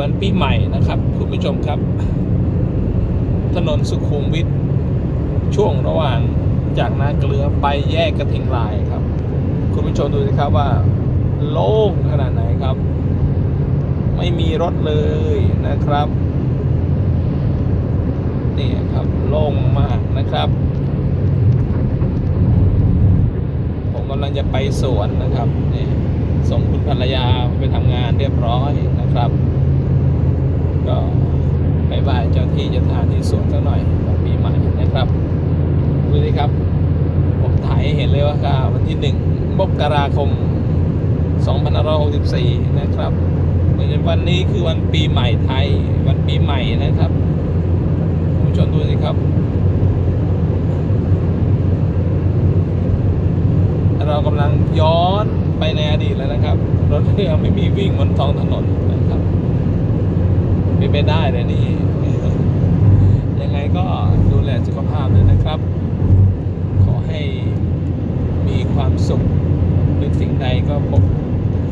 วันปีใหม่นะครับ คุณผู้ชมครับ ถนนสุขุมวิทช่วงระหว่างจากนาเกลือไปแยกกระทิงลายครับ คุณผู้ชมดูสิครับว่า โล่งขนาดไหนครับ ไม่มีรถเลยนะครับนี่ครับโล่งมากนะครับ ผมกำลังจะไปสวนนะครับนี่ส่งคุณภรรยาไปทำงานเรียบร้อยนะครับ ก็ไปบายเจ้าที่จะทานที่สวนสักหน่อยวันปีใหม่นะครับดูสิครับ ผมถ่ายให้เห็นเลยว่าค่ะวันที่หนึ่งมกราคม2564 นะครับวันนี้คือวันปีใหม่ไทย วันปีใหม่นะครับคุณผู้ชมดูสิครับ เรากำลังย้อนไปในอดีตแล้วนะครับ รถเรือไม่มีวิ่งบนท้องถนนนะ เป็นไปได้เลยนี่ ยังไงก็ดูแลสุขภาพด้วยนะครับ ขอให้มีความสุขนึกสิ่งใดก็พบ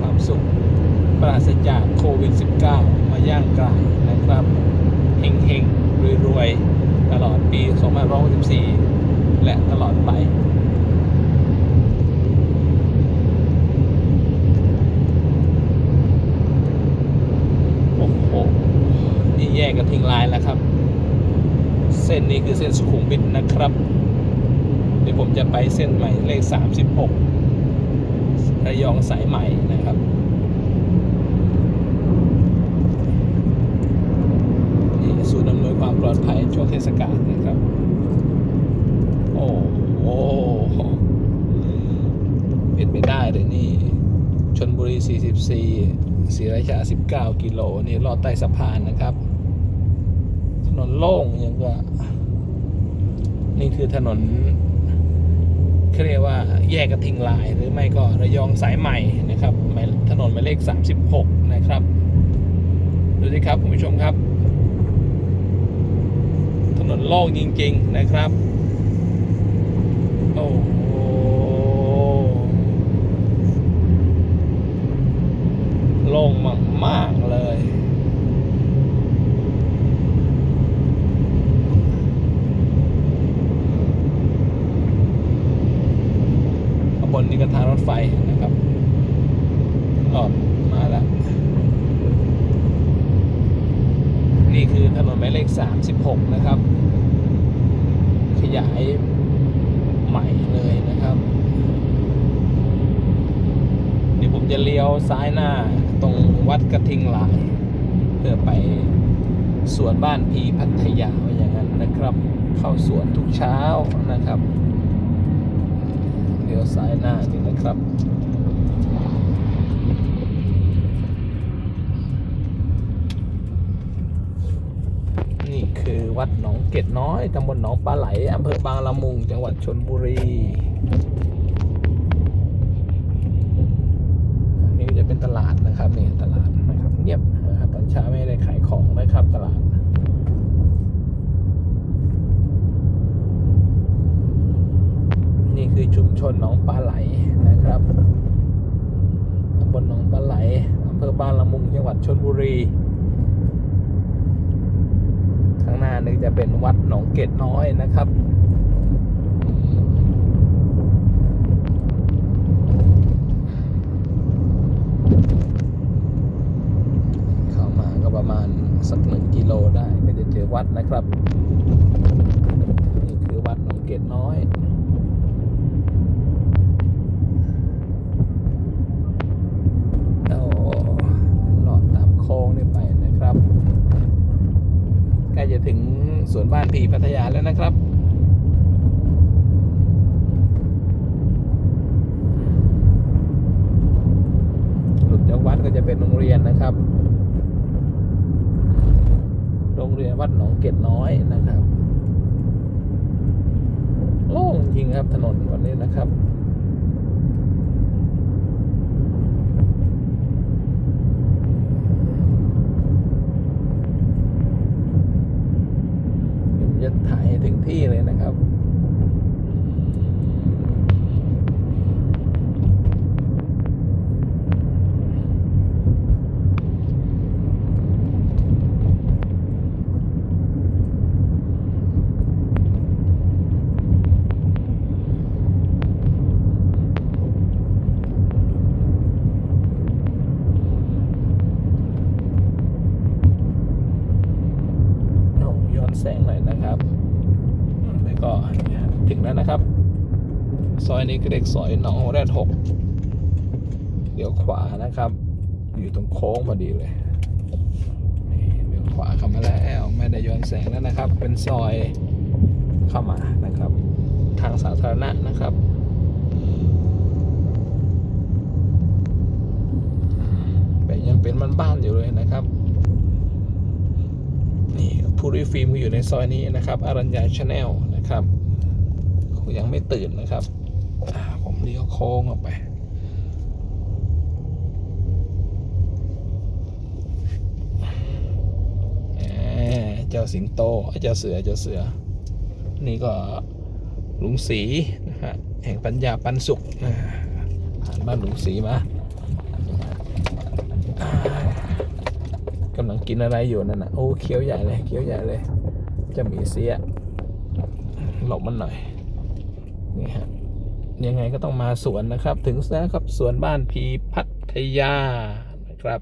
ความสุข ปราศจากโควิด -19 มาย่างกลายนะครับเฮงเฮงรวยรวยๆตลอดปี 2564 และตลอดไป โอ้โห นี่แยกกันทิ้งลายแล้วครับ เส้นนี้คือเส้นสุขุมวิทนะครับ เดี๋ยวผมจะไปเส้นใหม่เลข 36 ระยองสายใหม่นะครับนี่ศูนย์อำนวยความปลอดภัยช่วงเทศกาลนะครับ โอ้โหเป็นไปได้เลยนี่ชนบุรี 44ศรีราชา 19 กิโล นี่ลอดใต้สะพานนะครับ นนโล่งยังก็นี่คือถนนเขาเรียกว่าแยกกระทิงลาย หรือไม่ก็ระยองสายใหม่นะครับถนนหมายเลข 36 นะครับ ดูสิครับคุณผู้ชมครับ ถนนโล่งจริง ๆ นะครับ โอ้โห โล่งมากๆเลย ข้างบ นี่ก็ทางรถไฟนะครับหลอดมาแล้ว นี่คือถนนหมายเลข 36 นะครับ ขยายใหม่เลยนะครับเดี๋ยวผมจะเลี้ยวซ้ายหน้าตรงวัดกระทิงลาย เพื่อไปสวนบ้านพีพัทยาอย่างนั้นนะครับ เข้าสวนทุกเช้านะครับ ลี้ยวซ้ายหน้านี่นะครับนี่คือวัดหนองเกดน้อยตำบลหนองปลาไหลอำเภอบางละมุง จังหวัดชนบุรี นี่จะเป็นตลาดนะครับนี่ตลาดนะครับเงียบนะครับตอนเช้าไม่ได้ขายของนะครับ ตลาด นี่คือ ชนหนองปลาไหลนะครับตำบลหนองปลาไหลอำเภอบ้างละมุงจังหวัดชนบุรีข้างหน้านี่จะเป็นวัดหนองเกตน้อยนะครับเข้ามาก็ประมาณสักหนึ่งกิโลได้ก็จะเจอวัดนะครับ นี่คือวัดหนองเกตน้อย เอาหลอดตามโค้งนี่ไปนะครับ ใกล้จะ ถึงสวนบ้านพีพัทยาแล้วนะครับ หลุดจากวัดก็จะเป็นโรงเรียนนะครับ โรงเรียนวัดหนองเกดน้อยนะครับ โล่งจริงครับถนนวันนี้นะครับ แสงหน่อยนะครับแล้วก็ถึงแล้วนะครับ ซอยนี้ก็เด็กซอยหนองแรดหกเดี๋ยวขวานะครับ อยู่ตรงโค้งพอดีเลยเดี๋ยวขวาเข้ามาแล้วไม่ได้ย้อนแสงแล้วนะครับ เป็นซอยเข้ามานะครับ ทางสาธารณะนะครับแต่ยังเป็นบ้านๆอยู่เลยนะครับ ผู้ริฟิล์มก็อยู่ในซอยนี้นะครับอารัญญาชาแนลนะครับยังไม่ตื่นนะครับผมเลี้ยวโค้งออกไปเจ้าสิงโตเจ้าเสือเจ้าเสือ นี่ก็ลุงสีนะฮะแห่งปัญญาปันสุขอาผ่านบ้านลุงสีมาำลังกินอะไรอยู่นั่นนะโอ้เคี้ยวใหญ่เลยเคี้ยวใหญ่เลย จะมีเสียหลบมันหน่อยนี่ฮะยังไงก็ต้องมาสวนนะครับ ถึงแล้วครับสวนบ้านพีพัทยานะครับ